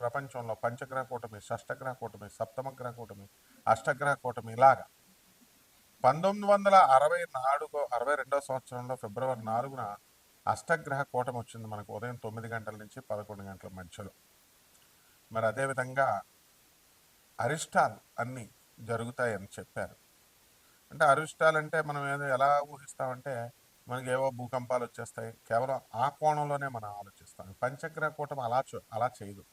ప్రపంచంలో పంచగ్రహ కూటమి షష్టగ్రహ కూటమి సప్తమగ్రహ కూటమి అష్టగ్రహ కూటమి ఇలాగా. పంతొమ్మిది వందల అరవై నాలుగో అరవై రెండో సంవత్సరంలో ఫిబ్రవరి నాలుగున అష్టగ్రహ కూటమి వచ్చింది మనకు ఉదయం తొమ్మిది గంటల నుంచి పదకొండు గంటల మధ్యలో. మరి అదేవిధంగా అరిష్టాలు అన్నీ జరుగుతాయని చెప్పారు. అంటే అరిష్టాలు అంటే మనం ఏదో ఎలా ఊహిస్తామంటే మనకి ఏవో భూకంపాలు వచ్చేస్తాయి. కేవలం ఆ కోణంలోనే మనం ఆలోచిస్తాం. పంచగ్రహ కూటమి అలా అలా చేయదు.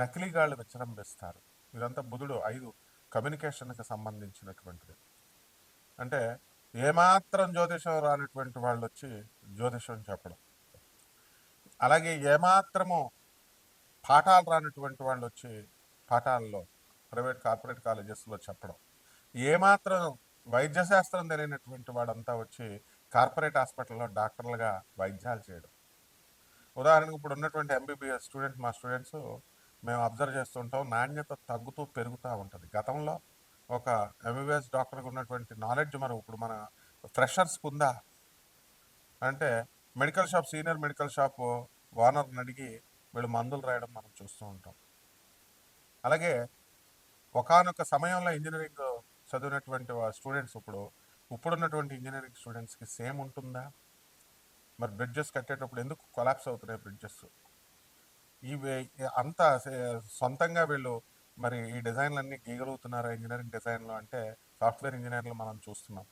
నకిలీగాళ్ళు విజృంభిస్తారు ఇదంతా బుధుడు ఐదు కమ్యూనికేషన్కి సంబంధించినటువంటిది. అంటే ఏమాత్రం జ్యోతిషం రానటువంటి వాళ్ళు వచ్చి జ్యోతిషం చెప్పడం. అలాగే ఏమాత్రము పాఠాలు రానటువంటి వాళ్ళు వచ్చి పాఠాల్లో ప్రైవేట్ కార్పొరేట్ కాలేజెస్లో చెప్పడం. ఏమాత్రం వైద్య శాస్త్రం తెలియనటువంటి వాడంతా వచ్చి కార్పొరేట్ హాస్పిటల్లో డాక్టర్లుగా వైద్యాలు చేయడం. ఉదాహరణకు ఇప్పుడు ఉన్నటువంటి ఎంబీబీఎస్ స్టూడెంట్స్ మా స్టూడెంట్స్ మేము అబ్జర్వ్ చేస్తుంటాం. నాణ్యత తగ్గుతూ పెరుగుతూ ఉంటుంది. గతంలో ఒక ఎంబీబీఎస్ డాక్టర్కి ఉన్నటువంటి నాలెడ్జ్ మనం ఇప్పుడు మన ఫ్రెషర్స్కి ఉందా? అంటే medical shop senior medical shop ఓనర్ని అడిగి వీళ్ళు మందులు రాయడం మనం చూస్తూ ఉంటాం. అలాగే ఒకానొక సమయంలో ఇంజనీరింగ్ చదివినటువంటి స్టూడెంట్స్ ఇప్పుడు ఇప్పుడున్నటువంటి ఇంజనీరింగ్ స్టూడెంట్స్కి సేమ్ ఉంటుందా? మరి బ్రిడ్జెస్ కట్టేటప్పుడు ఎందుకు కొలాప్స్ అవుతున్నాయి బ్రిడ్జెస్? ఇవి అంత సొంతంగా వీళ్ళు మరి ఈ డిజైన్లన్నీ గీయగలుగుతున్నారు ఇంజనీరింగ్ డిజైన్లు అంటే సాఫ్ట్వేర్ ఇంజనీర్లు మనం చూస్తున్నాం.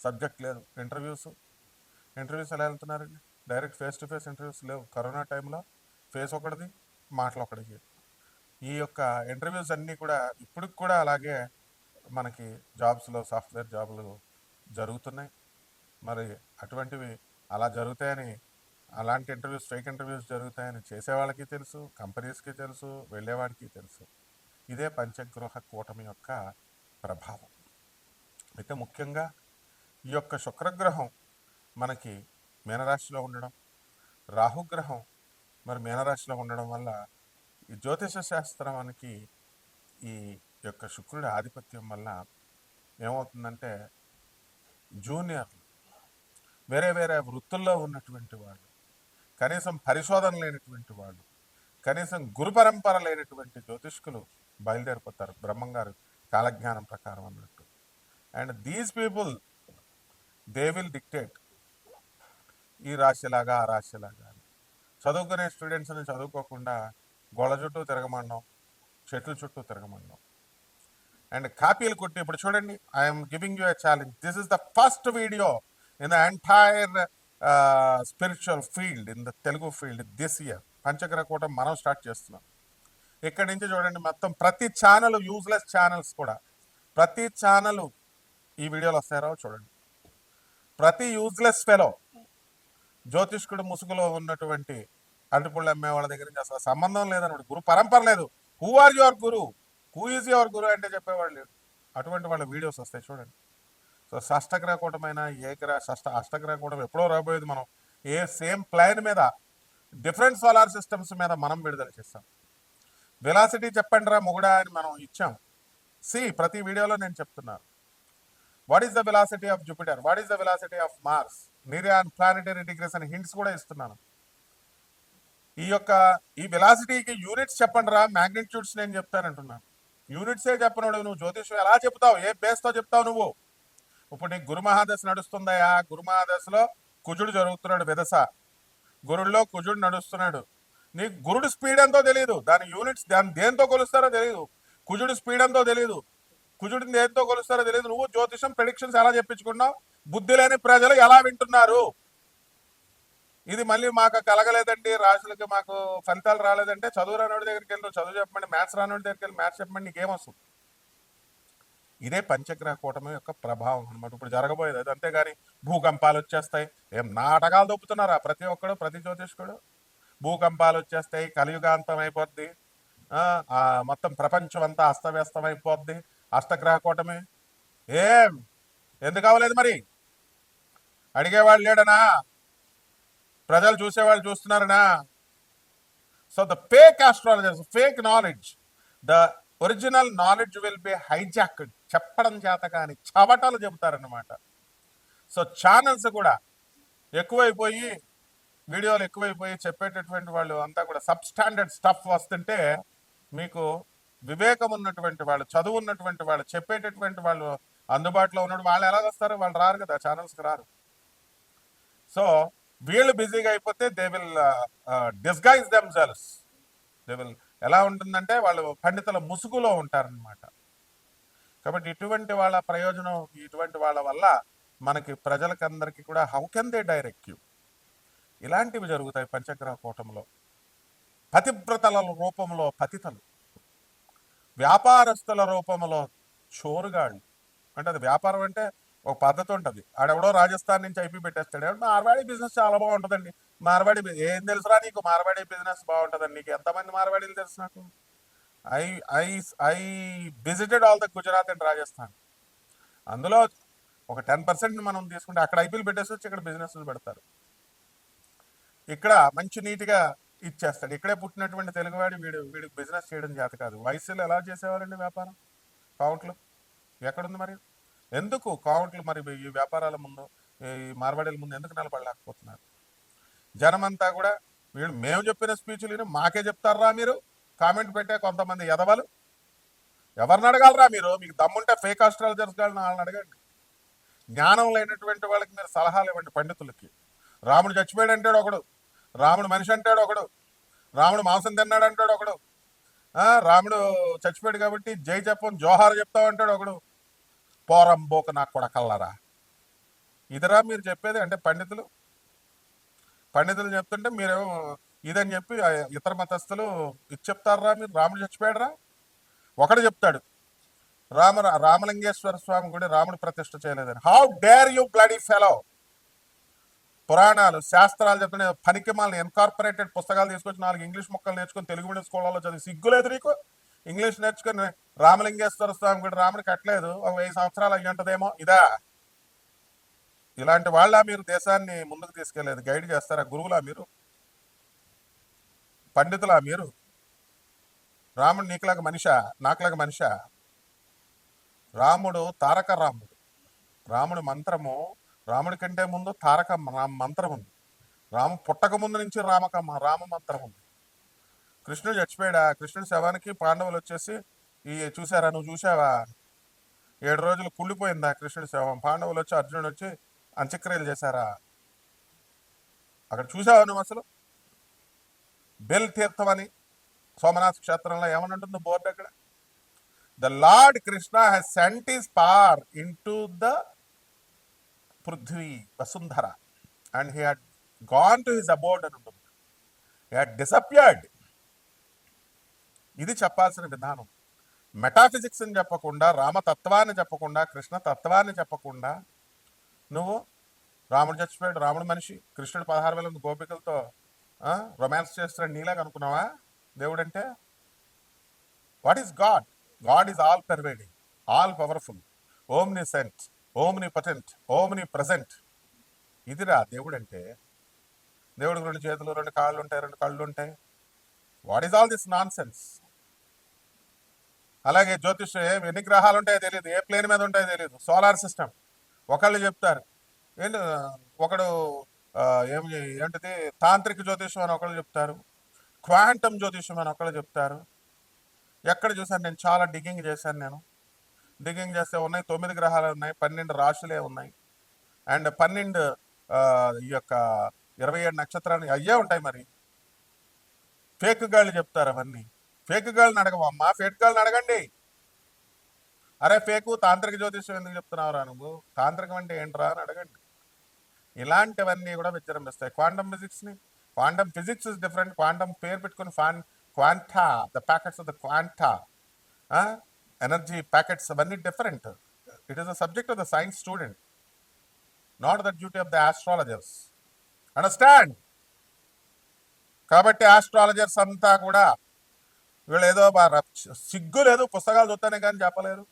సబ్జెక్ట్ లేదు. ఇంటర్వ్యూస్. ఇంటర్వ్యూస్ ఎలా వెళ్తున్నారండి? Direct face to face interviews లేవు. కరోనా టైంలో ఫేస్ ఒకటిది మాటలు ఒకటికి ఈ యొక్క ఇంటర్వ్యూస్ అన్నీ కూడా ఇప్పటికి కూడా అలాగే మనకి జాబ్స్లో సాఫ్ట్వేర్ జాబులు జరుగుతున్నాయి. మరి అటువంటివి అలా జరుగుతాయని అలాంటి ఇంటర్వ్యూస్ ఫేక్ ఇంటర్వ్యూస్ జరుగుతాయని చేసేవాళ్ళకి తెలుసు కంపెనీస్కి తెలుసు వెళ్ళేవాడికి తెలుసు. ఇదే పంచగృహ కూటమి యొక్క ప్రభావం. అయితే ముఖ్యంగా ఈ యొక్క శుక్రగ్రహం మనకి మీనరాశిలో ఉండడం రాహుగ్రహం మరి మీనరాశిలో ఉండడం వల్ల ఈ జ్యోతిష శాస్త్రానికి ఈ యొక్క శుక్రుడి ఆధిపత్యం వల్ల ఏమవుతుందంటే జూనియర్లు వేరే వేరే వృత్తుల్లో ఉన్నటువంటి వాళ్ళు కనీసం పరిశోధన లేనటువంటి వాళ్ళు కనీసం గురు పరంపర లేనటువంటి జ్యోతిష్కులు బయలుదేరిపోతారు బ్రహ్మంగారు కాలజ్ఞానం ప్రకారం అన్నట్టు. And these people they will dictate ఈ రాశిలాగా ఆ రాశిలాగా చదువుకునే స్టూడెంట్స్ని చదువుకోకుండా గోళ్ళ చుట్టూ తిరగమండం చెట్ల చుట్టూ తిరగమండం అండ్ కాపీలు కొట్టి ఇప్పుడు చూడండి I'm giving you a challenge this is the first video in the entire spiritual field in the Telugu field this year పంచగ్ర కూటం మనం స్టార్ట్ చేస్తున్నాం. ఇక్కడి నుంచి చూడండి మొత్తం ప్రతి ఛానల్ యూజ్లెస్ ఛానల్స్ కూడా. ప్రతి ఛానల్ ఈ వీడియోలు వస్తారో చూడండి. ప్రతి యూజ్లెస్ ఫెలో జ్యోతిష్కుడు ముసుగులో ఉన్నటువంటి అరటిపుళ్ళు అమ్మే వాళ్ళ దగ్గర నుంచి అసలు సంబంధం లేదన్నమాట గురు పరంపర లేదు. Who are your guru who is your guru అంటే చెప్పేవాళ్ళు లేడు అటువంటి వాళ్ళ వీడియోస్ వస్తాయి చూడండి. సో షష్టగ్రహ కూటమైన ఏ షష్ట అష్టగ్రహ కూటం ఎప్పుడో రాబోయేది మనం. ఏ సేమ్ ప్లాన్ మీద డిఫరెంట్ సోలార్ సిస్టమ్స్ మీద మనం విడుదల చేస్తాం. వెలాసిటీ చెప్పండి రా మొగుడా అని మనం ఇచ్చాం. సి ప్రతి వీడియోలో నేను చెప్తున్నాను what is the velocity of Jupiter what is the velocity of Mars నిరియాన్ planetary degrees అని హింట్స్ కూడా ఇస్తున్నాను. ఈ యొక్క ఈ వెలాసిటీకి యూనిట్స్ చెప్పండి రా మ్యాగ్నిట్యూడ్స్ నేను చెప్తానంటున్నాను. యూనిట్సే చెప్పనోడు నువ్వు జ్యోతిషం ఎలా చెప్తావు ఏ బేస్తో చెప్తావు నువ్వు? ఇప్పుడు నీకు గురుమహాదశ నడుస్తుందయా గురుమహాదశలో కుజుడు జరుగుతున్నాడు విదస గురుల్లో కుజుడు నడుస్తున్నాడు. నీకు గురుడు స్పీడ్ ఎంతో తెలియదు దాని యూనిట్స్ దాని దేంతో కొలుస్తారో తెలియదు కుజుడు స్పీడ్ ఎంతో తెలియదు కుజుడిని దేంతో కొలుస్తారో తెలియదు నువ్వు జ్యోతిషం ప్రెడిక్షన్స్ ఎలా చెప్పించుకున్నావు? బుద్ధి లేని ప్రజలు ఎలా వింటున్నారు? ఇది మళ్ళీ మాకు కలగలేదండి. రాశులకి మాకు ఫలితాలు రాలేదంటే చదువు రానోడి దగ్గరికి వెళ్ళి. చదువు చెప్పండి మ్యాథ్స్ రానోడి దగ్గరికి వెళ్ళి. మ్యాథ్స్ చెప్పండి నీకేమొస్తుంది ఇదే పంచగ్రహ కూటమి యొక్క ప్రభావం అనమాట ఇప్పుడు జరగబోయేది అది. అంతేగాని భూకంపాలు వచ్చేస్తాయి. ఏం నాటకాలు దొప్పుతున్నారా ప్రతి ఒక్కడు ప్రతి జ్యోతిష్కుడు? భూకంపాలు వచ్చేస్తాయి కలియుగాంతం అయిపోద్ది మొత్తం ప్రపంచం అంతా అస్తవ్యస్తం అయిపోద్ది. అష్టగ్రహ కూటమి? ఏం? ఎందుకు అవ్వలేదు మరి? అడిగేవాళ్ళు లేడనా? ప్రజలు చూసేవాళ్ళు చూస్తున్నారనా? So the fake astrologers fake knowledge the original knowledge will be hijacked. చెప్పడం చేత కానీ చవటలు చెబుతారన్నమాట. సో ఛానల్స్ కూడా ఎక్కువైపోయి వీడియోలు ఎక్కువైపోయి చెప్పేటటువంటి వాళ్ళు అంతా కూడా సబ్ స్టాండర్డ్ స్టఫ్ వస్తుంటే మీకు వివేకం ఉన్నటువంటి వాళ్ళు చదువు ఉన్నటువంటి వాళ్ళు చెప్పేటటువంటి వాళ్ళు అందుబాటులో ఉన్నట్టు వాళ్ళు ఎలా వస్తారు వాళ్ళు రారు కదా ఛానల్స్కి రారు. సో వీళ్ళు బిజీగా అయిపోతే they will disguise themselves they will ఎలా ఉంటుందంటే వాళ్ళు పండితుల ముసుగులో ఉంటారనమాట కాబట్టి ఇటువంటి వాళ్ళ ప్రయోజనం ఇటువంటి వాళ్ళ వల్ల మనకి ప్రజలకందరికీ కూడా how can they direct you ఇలాంటివి జరుగుతాయి పంచగ్రహ కూటంలో. పతివ్రతల రూపంలో పతితలు. వ్యాపారస్తుల రూపంలో చోరుగాళ్ళు. అంటే అది వ్యాపారం అంటే ఒక పద్ధతి ఉంటుంది. ఆడెవడో రాజస్థాన్ నుంచి అయిపోయి పెట్టేస్తాడు. మార్వాడి బిజినెస్ చాలా బాగుంటుందండి. మార్వాడి ఏం తెలుసురా నీకు? మార్వాడి బిజినెస్ బాగుంటుందండి. నీకు ఎంతమంది మార్వాడీలు తెలుసు నాకు? I I I visited all the Gujarat and Rajasthan అందులో ఒక టెన్ పర్సెంట్ మనం తీసుకుంటే అక్కడ ఐపీఎల్ పెట్టేసి వచ్చి ఇక్కడ బిజినెస్ పెడతారు. ఇక్కడ మంచి నీట్గా ఇచ్చేస్తాడు ఇక్కడే పుట్టినటువంటి తెలుగువాడి వీడు వీడికి బిజినెస్ చేయడం చేత కాదు. వయసులో ఎలా చేసేవారండి వ్యాపారం? కౌంట్లు? ఎక్కడుంది మరి? ఎందుకు కౌంట్లు మరి ఈ వ్యాపారాల ముందు ఈ మార్వాడీల ముందు ఎందుకు నిలబడలేకపోతున్నారు? జనమంతా కూడా వీడు మేము చెప్పిన స్పీచ్లు మాకే చెప్తారా మీరు? కామెంట్ పెట్టే కొంతమంది ఎదవలు ఎవరిని అడగలరా మీరు? మీకు దమ్ముంటే ఫేక్ ఆస్ట్రాలజర్స్ వాళ్ళని అడగండి. జ్ఞానం లేనటువంటి వాళ్ళకి మీరు సలహాలు ఇవ్వండి పండితులకి. రాముడు చచ్చిపోయాడు అంటాడు ఒకడు. రాముడు మనిషి అంటాడు ఒకడు. రాముడు మాంసం తిన్నాడు అంటాడు ఒకడు. రాముడు చచ్చిపోయాడు కాబట్టి జై చెప్పం జోహార్ చెప్తావు అంటాడు ఒకడు. పోరం బోక నాకు కూడా కల్లరా ఇదిరా మీరు చెప్పేది అంటే పండితులు. పండితులు చెప్తుంటే మీరేమో ఇదని చెప్పి ఇతర మతస్థులు ఇది చెప్తారా మీరు? రాముడు చచ్చిపోయాడరా? ఒకడు చెప్తాడు రామ రామలింగేశ్వర స్వామి గుడి రాముడు ప్రతిష్ఠ చేయలేదని. How dare you bloody fellow పురాణాలు శాస్త్రాలు చెప్తున్న పనికి మాలని ఇన్కార్పొరేటెడ్ పుస్తకాలు తీసుకొచ్చి నాలుగు ఇంగ్లీష్ మొక్కలు నేర్చుకొని తెలుగు మీడియం స్కూళ్ళలో చదివి సిగ్గులేదు నీకు? ఇంగ్లీష్ నేర్చుకుని రామలింగేశ్వర స్వామి గుడి రాముడు కట్టలేదు ఒక వెయ్యి సంవత్సరాలు అయ్యి ఉంటుందేమో ఇదా? ఇలాంటి వాళ్ళ మీరు? దేశాన్ని ముందుకు తీసుకెళ్ళేదు గైడ్ చేస్తారా గురువులా మీరు? పండితులా మీరు? రాముడు నీకులాగా మనిష? నాకులాగా మనిష? రాముడు తారక రాముడు. రాముడి మంత్రము రాముడి కంటే ముందు తారక రామ మంత్రం ఉంది రాము పుట్టక ముందు నుంచి రామక రామ మంత్రం ఉంది కృష్ణుడు చచ్చిపోయాడా? కృష్ణుడి శవానికి పాండవులు వచ్చేసి ఈ చూసారా నువ్వు చూసావా ఏడు రోజులు కుళ్ళిపోయిందా కృష్ణుడి శవం? పాండవులు వచ్చి అర్జునుడు వచ్చి అంత్యక్రియలు చేశారా? అక్కడ చూసావా నువ్వు అసలు? బెల్ తీర్థం అని సోమనాథ్ క్షేత్రంలో ఏమని బోర్డు అక్కడ? The Lord Krishna has sent his par in to the Prithvi Vasundhara. And he had gone to his abode అని ఉంటుంది. హీ హ్యాడ్ డిసప్యర్డ్ ఇది చెప్పాల్సిన విధానం. మెటాఫిజిక్స్ అని చెప్పకుండా రామతత్వాన్ని చెప్పకుండా కృష్ణ తత్వాన్ని చెప్పకుండా నువ్వు రాముడు చచ్చిపోయాడు రాముడు మనిషి కృష్ణుడు పదహారు వేల గోపికలతో రొమాన్స్ చేస్తున్నాడు నీలాగా అనుకున్నావా? దేవుడు అంటే what is God God is all pervading all powerful omniscient omnipotent omnipresent ఇదిరా దేవుడు అంటే దేవుడికి రెండు చేతులు రెండు కాళ్ళు ఉంటాయి రెండు కళ్ళు ఉంటాయి. What is all this nonsense అలాగే జ్యోతిష్ ఏం ఎన్ని గ్రహాలు ఉంటాయో తెలియదు ఏ ప్లేన్ మీద ఉంటాయో తెలియదు సోలార్ సిస్టమ్. ఒకళ్ళు చెప్తారు ఏంటి ఒకడు ఏం ఏమి ఏంటిది? తాంత్రిక జ్యోతిషం అని ఒకళ్ళు చెప్తారు. క్వాంటమ్ జ్యోతిషం అని ఒకళ్ళు చెప్తారు. ఎక్కడ చూసాను నేను? చాలా డిగ్గింగ్ చేశాను నేను. డిగ్గింగ్ చేస్తే ఉన్నాయి తొమ్మిది గ్రహాలు ఉన్నాయి పన్నెండు రాశులే ఉన్నాయి. అండ్ పన్నెండు ఈ యొక్క ఇరవై ఏడు నక్షత్రాలు అయ్యే ఉంటాయి మరి. ఫేక్ గాళ్ళు చెప్తారు అవన్నీ. ఫేక్ గాళ్ళని అడగమమ్మా ఫేక్ గాళ్ళని అడగండి. అరే ఫేకు తాంత్రిక జ్యోతిష్యం ఎందుకు చెప్తున్నావురా నువ్వు? తాంత్రికం అంటే ఏంట్రా అని అడగండి. ఇలాంటివన్నీ కూడా విజృంభిస్తాయి. Quantum ఫిజిక్స్ని quantum physics is different. Quantum పేరు పెట్టుకుని fan quanta the packets of the quanta energy packets అవన్నీ different. It is the subject of the science student not the duty of the astrologers. Understand? కాబట్టి astrologers అంతా కూడా వీళ్ళు ఏదో సిగ్గు లేదు పుస్తకాలు చూస్తానే కానీ చెప్పలేరు.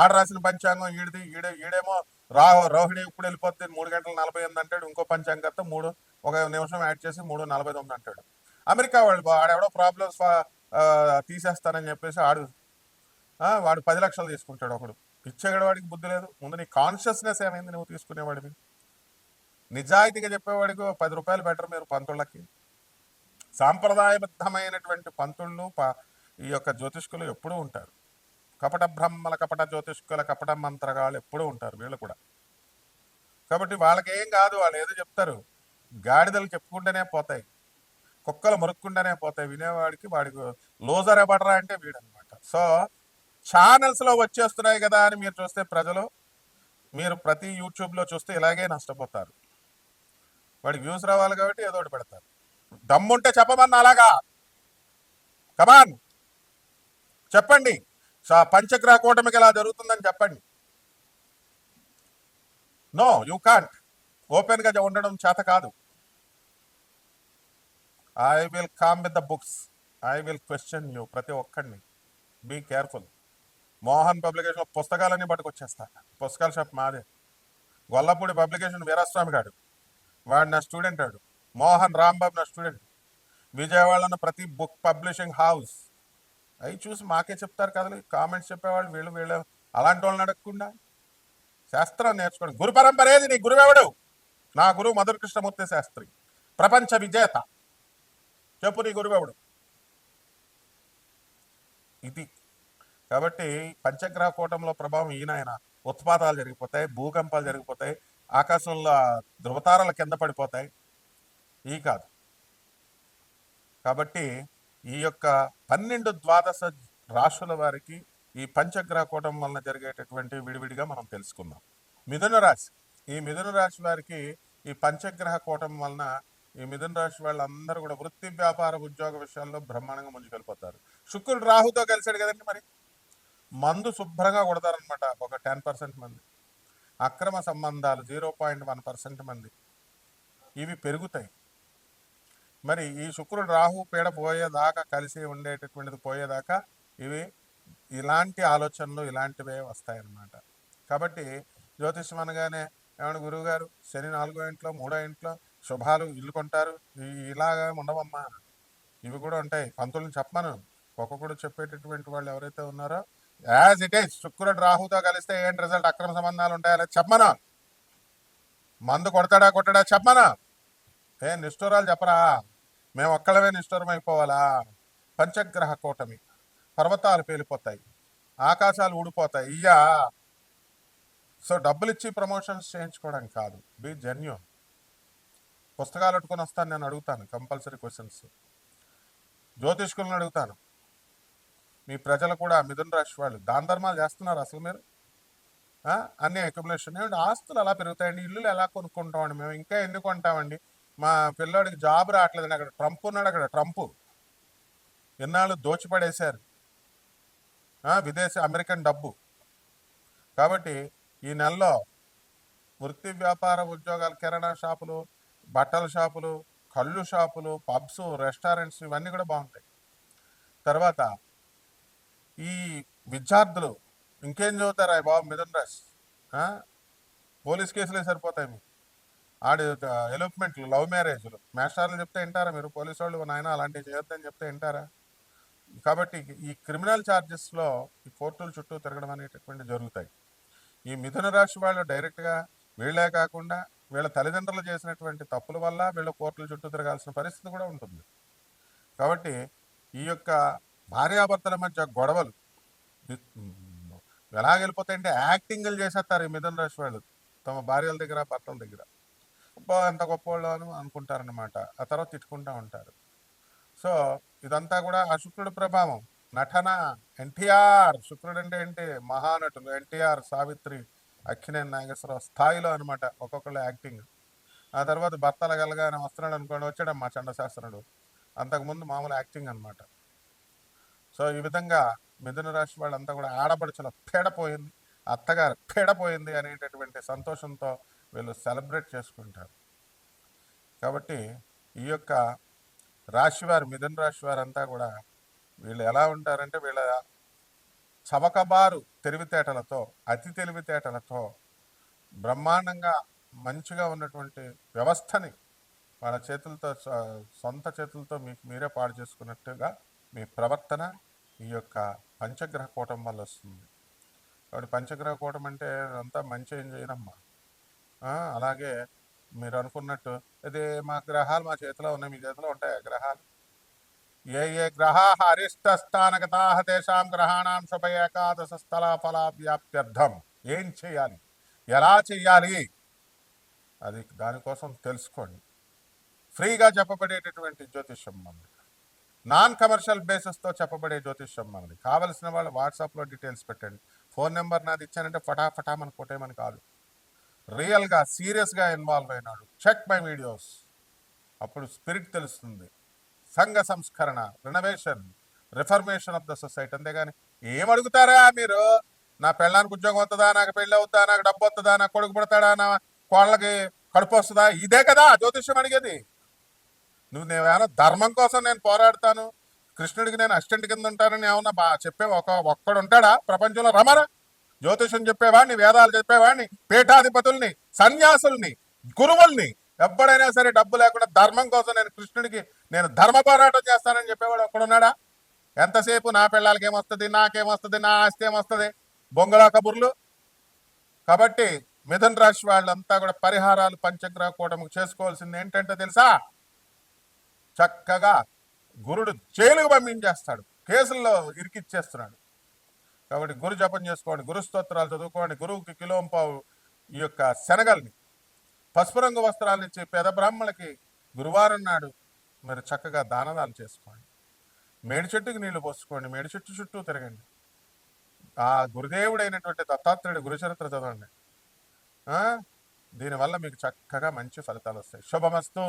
ఆడ రాసిన పంచాంగం ఈడిది ఈడే ఈడేమో రా రోహిణి ఇప్పుడు వెళ్ళిపోతే మూడు గంటల నలభై ఎనిమిది అంటాడు ఇంకో పంచాంగత మూడు ఒక నిమిషం యాడ్ చేసి మూడు నలభై తొమ్మిది అంటాడు. అమెరికా వాళ్ళు ఆడెవడో ప్రాబ్లమ్స్ తీసేస్తానని చెప్పేసి ఆడు వాడు పది లక్షలు తీసుకుంటాడు ఒకడు. పిచ్చగడవాడికి వాడికి బుద్ధి లేదు. ముందు నీ కాన్షియస్నెస్ ఏమైంది నువ్వు తీసుకునేవాడివి? నిజాయితీగా చెప్పేవాడికి పది రూపాయలు బెటర్ మీరు పంతుళ్ళకి. సాంప్రదాయబద్ధమైనటువంటి పంతుళ్ళు ప- ఈ యొక్క జ్యోతిష్కులు ఎప్పుడూ ఉంటారు. కపట బ్రహ్మల కపట జ్యోతిష్కుల కపట మంత్రగాళ్ళు ఎప్పుడూ ఉంటారు వీళ్ళు కూడా. కాబట్టి వాళ్ళకేం కాదు వాళ్ళు ఏదో చెప్తారు. గాడిదలు చెప్పుకుంటేనే పోతాయి. కుక్కలు మురుక్కుంటేనే పోతాయి. వినేవాడికి వాడికి లోజర్ ఎవడరా అంటే వీడనమాట సో ఛానల్స్లో వచ్చేస్తున్నాయి కదా అని మీరు చూస్తే ప్రజలు మీరు ప్రతి యూట్యూబ్లో చూస్తే ఇలాగే నష్టపోతారు. వాడికి వ్యూస్ రావాలి కాబట్టి ఏదో ఒకటి పెడతారు. దమ్ముంటే చెప్పమన్నా అలాగా కమాన్! చెప్పండి. పంచగ్రహ కూటమికి ఇలా జరుగుతుందని చెప్పండి. నో యూ కాంట్ ఓపెన్గా ఉండడం చేత కాదు. I will come with the books I will question you ప్రతి ఒక్కడిని. బీ కేర్ఫుల్ మోహన్ పబ్లికేషన్ పుస్తకాలన్నీ పట్టుకొచ్చేస్తా. పుస్తకాల షాప్ మాదే. గొల్లపూడి పబ్లికేషన్ వీరాస్వామి గాడు. వాడు నా స్టూడెంట్ ఆడు మోహన్ రాంబాబు నా స్టూడెంట్. విజయవాడలో ప్రతి బుక్ పబ్లిషింగ్ హౌస్ అవి చూసి మాకే చెప్తారు కదలు కామెంట్స్ చెప్పేవాళ్ళు వీళ్ళు వీళ్ళు అలాంటి వాళ్ళని అడగకుండా. శాస్త్రం నేర్చుకోండి. గురు పరంపర ఏది నీ గురువెవడు నా గురువు మధుర కృష్ణమూర్తి శాస్త్రి. ప్రపంచ విజేత. చెప్పు నీ గురువెవడు ఇది. కాబట్టి పంచగ్రహ కూటంలో ప్రభావం ఈయన ఉత్పాతాలు జరిగిపోతాయి భూకంపాలు జరిగిపోతాయి ఆకాశంలో ధృవతారాలు కింద పడిపోతాయి. ఈ కాదు. కాబట్టి ఈ యొక్క పన్నెండు ద్వాదశ రాశుల వారికి ఈ పంచగ్రహ కూటం వలన జరిగేటటువంటి విడివిడిగా మనం తెలుసుకుందాం. మిథున రాశి. ఈ మిథున రాశి వారికి ఈ పంచగ్రహ కూటం వలన ఈ మిథున రాశి వాళ్ళందరూ కూడా వృత్తి వ్యాపార ఉద్యోగ విషయాల్లో బ్రహ్మాండంగా ముందుకెళ్ళిపోతారు. శుక్రుడు రాహుతో కలిశాడు కదండి మరి. మందు శుభ్రంగా కొడతారనమాట ఒక టెన్ పర్సెంట్ మంది. అక్రమ సంబంధాలు జీరో పాయింట్ వన్ పర్సెంట్ మంది. ఇవి పెరుగుతాయి. మరి ఈ శుక్రుడు రాహు పీడ పోయేదాకా కలిసి ఉండేటటువంటిది పోయేదాకా ఇవి ఇలాంటి ఆలోచనలు ఇలాంటివే వస్తాయన్నమాట. కాబట్టి జ్యోతిష్యం అనగానే ఏమన్నా గురువు గారు శని నాలుగో ఇంట్లో మూడో ఇంట్లో శుభాలు ఇల్లు కొంటారు. ఇలాగా ఉండవమ్మా. ఇవి కూడా ఉంటాయి. పంతులను చెప్పమను. ఒక్కొక్కడు చెప్పేటటువంటి వాళ్ళు ఎవరైతే ఉన్నారో యాజ్ ఇట్ ఈస్ శుక్రుడు రాహుతో కలిస్తే ఏంటి రిజల్ట్? అక్రమ సంబంధాలు ఉంటాయా? లేదా మందు కొడతాడా కొట్టడా చెప్పమనా. ఏ నిష్ఠూరాలు చెప్పరా? మేము ఒక్కళ్ళమే నిష్ఠూరం అయిపోవాలా పంచగ్రహ కూటమి. పర్వతాలు పేలిపోతాయి. ఆకాశాలు ఊడిపోతాయి. ఇయ్యా. సో డబ్బులు ఇచ్చి ప్రమోషన్స్ చేయించుకోవడం కాదు. Be genuine. పుస్తకాలు పట్టుకొని వస్తాను నేను అడుగుతాను. Compulsory questions. జ్యోతిష్కులను అడుగుతాను. మీ ప్రజలు కూడా మిథున రాశి వాళ్ళు. దాన ధర్మాలు చేస్తున్నారు అసలు మీరు? అన్నీ అన్ని అక్యుములేషన్ ఏమంటే ఆస్తులు అలా పెరుగుతాయండి. ఇల్లులు ఎలా కొనుక్కుంటామండి? మేము ఇంకా ఎందుకు కొంటామండి? మా పిల్లోడికి జాబ్ రావట్లేదండి. అక్కడ ట్రంప్ ఉన్నాడు అక్కడ ట్రంప్. ఎన్నాళ్ళు దోచిపడేశారు. విదేశీ అమెరికన్ డబ్బు. కాబట్టి ఈ నెలలో వృత్తి వ్యాపార ఉద్యోగాలు కిరాణా షాపులు బట్టల షాపులు కళ్ళు షాపులు పబ్స్ రెస్టారెంట్స్ ఇవన్నీ కూడా బాగుంటాయి. తర్వాత ఈ విద్యార్థులు ఇంకేం చదువుతారా? బాబు మిథున్ రాజ్. పోలీస్ కేసులే సరిపోతాయి మీకు. ఆడి ఎలోప్మెంట్లు లవ్ మ్యారేజ్లు. మేస్టార్లు చెప్తే వింటారా మీరు? పోలీసు వాళ్ళు నాయన అలాంటివి చేయొద్దని చెప్తే వింటారా? కాబట్టి ఈ క్రిమినల్ ఛార్జెస్లో ఈ కోర్టుల చుట్టూ తిరగడం అనేటటువంటి జరుగుతాయి. ఈ మిథున రాశి వాళ్ళు డైరెక్ట్గా వీళ్ళే కాకుండా వీళ్ళ తల్లిదండ్రులు చేసినటువంటి తప్పుల వల్ల వీళ్ళ కోర్టుల చుట్టూ తిరగాల్సిన పరిస్థితి కూడా ఉంటుంది. కాబట్టి ఈ యొక్క భార్యాభర్తల మధ్య గొడవలు ఎలా వెళ్ళిపోతాయంటే యాక్టింగ్లు చేసేస్తారు ఈ మిథున రాశి వాళ్ళు. తమ భార్యల దగ్గర భర్తల దగ్గర. అబ్బా ఎంత గొప్పవాళ్ళు అని అనుకుంటారనమాట ఆ తర్వాత తిట్టుకుంటూ ఉంటారు. సో ఇదంతా కూడా ఆ శుక్రుడి ప్రభావం. నటన ఎన్టీఆర్. శుక్రుడు అంటే ఏంటి? మహానటులు ఎన్టీఆర్ సావిత్రి అక్కినేని నాగేశ్వరరావు స్థాయిలో అనమాట ఒక్కొక్కళ్ళు యాక్టింగ్. ఆ తర్వాత భర్తల గలగానే వస్తున్నాడు అనుకోండి మా చండశాస్త్రుడు అంతకుముందు మామూలు యాక్టింగ్ అనమాట సో ఈ విధంగా మిథున రాశి వాళ్ళంతా కూడా ఆడపడుచుల పేడపోయింది అత్తగారు పీడపోయింది అనేటటువంటి సంతోషంతో వీళ్ళు సెలబ్రేట్ చేసుకుంటారు. కాబట్టి ఈ యొక్క రాశివారు మిథున రాశి వారంతా కూడా వీళ్ళు ఎలా ఉంటారంటే వీళ్ళ చవకబారు తెలివితేటలతో అతి తెలివితేటలతో బ్రహ్మాండంగా మంచిగా ఉన్నటువంటి వ్యవస్థని వాళ్ళ చేతులతో సొంత చేతులతో మీకు మీరే పాడు చేసుకున్నట్టుగా మీ ప్రవర్తన ఈ యొక్క పంచగ్రహ కూటం వల్ల వస్తుంది. కాబట్టి పంచగ్రహ కూటం అంటే అంతా మంచి ఏం చేయనమ్మా. అలాగే మీరు అనుకున్నట్టు ఇది మా గ్రహాలు మా చేతిలో ఉన్నాయి. మీ చేతిలో ఉంటాయి ఆ గ్రహాలు? ఏ ఏ గ్రహా అరిష్ట స్థానగతా తేషాం గ్రహాణం శుభ ఏకాదశ స్థల ఫలాభ్యాప్త్యర్థం ఏం చేయాలి? ఎలా చేయాలి? అది దానికోసం తెలుసుకోండి. ఫ్రీగా చెప్పబడేటటువంటి జ్యోతిష్యం మనది. నాన్ కమర్షియల్ బేసిస్తో చెప్పబడే జ్యోతిష్యం మనది. కావలసిన వాళ్ళు వాట్సాప్లో డీటెయిల్స్ పెట్టండి. ఫోన్ నెంబర్ నాది ఇచ్చానంటే ఫటాఫటా మన కొట్టేమని కాదు. రియల్గా సీరియస్గా ఇన్వాల్వ్ అయినాడు. చెక్ మై వీడియోస్ అప్పుడు స్పిరిట్ తెలుస్తుంది. సంఘ సంస్కరణ renovation reformation of the society అంతేగాని ఏం అడుగుతారా మీరు? నా పెళ్ళానికి ఉద్యోగం వస్తుందా? నాకు పెళ్ళి అవుతుందా నాకు డబ్బు వస్తుందా? నాకు కొడుకు పడతాడా? నా కోళ్ళకి కడుపు వస్తుందా? ఇదే కదా జ్యోతిష్యం అడిగేది. నువ్వు నేనేమైనా ధర్మం కోసం నేను పోరాడతాను? కృష్ణుడికి నేను అసిస్టెంట్ కింద ఉంటానని ఏమన్నా బా చెప్పే ఒక ఒక్కడు ఉంటాడా? ప్రపంచంలో రమరా జ్యోతిషం చెప్పేవాడిని వేదాలు చెప్పేవాడిని పీఠాధిపతుల్ని సన్యాసుల్ని గురువుల్ని. ఎప్పుడైనా సరే డబ్బు లేకుండా ధర్మం కోసం నేను కృష్ణుడికి నేను ధర్మ పోరాటం చేస్తానని చెప్పేవాడు ఒక్కడున్నాడా? ఎంతసేపు నా పిల్లలకి ఏమొస్తుంది నాకేమొస్తుంది నా ఆస్తి ఏమొస్తుంది? బొంగళా కబుర్లు? కాబట్టి మిథున్ రాశి వాళ్ళంతా కూడా పరిహారాలు పంచగ్రహ కూటమికి చేసుకోవాల్సింది ఏంటంటే తెలుసా? చక్కగా గురుడు జైలుకు పంపించేస్తాడు కేసుల్లో ఇరికిచ్చేస్తున్నాడు. కాబట్టి గురు జపం చేసుకోండి గురు స్తోత్రాలు చదువుకోండి గురువుకి కిలోంపావు ఈ యొక్క శనగల్ని. పసుపు రంగు వస్త్రాలు ఇచ్చి పేద బ్రాహ్మణులకి గురువారం నాడు మీరు చక్కగా దానదాలు చేసుకోండి. మేడి చెట్టుకి నీళ్ళు పోసుకోండి మేడి చెట్టు చుట్టూ తిరగండి. ఆ గురుదేవుడైనటువంటి దత్తాత్రేయుడు గురుచరిత్ర చదవండి. ఆ? దీనివల్ల మీకు చక్కగా మంచి ఫలితాలు వస్తాయి. శుభమస్తు.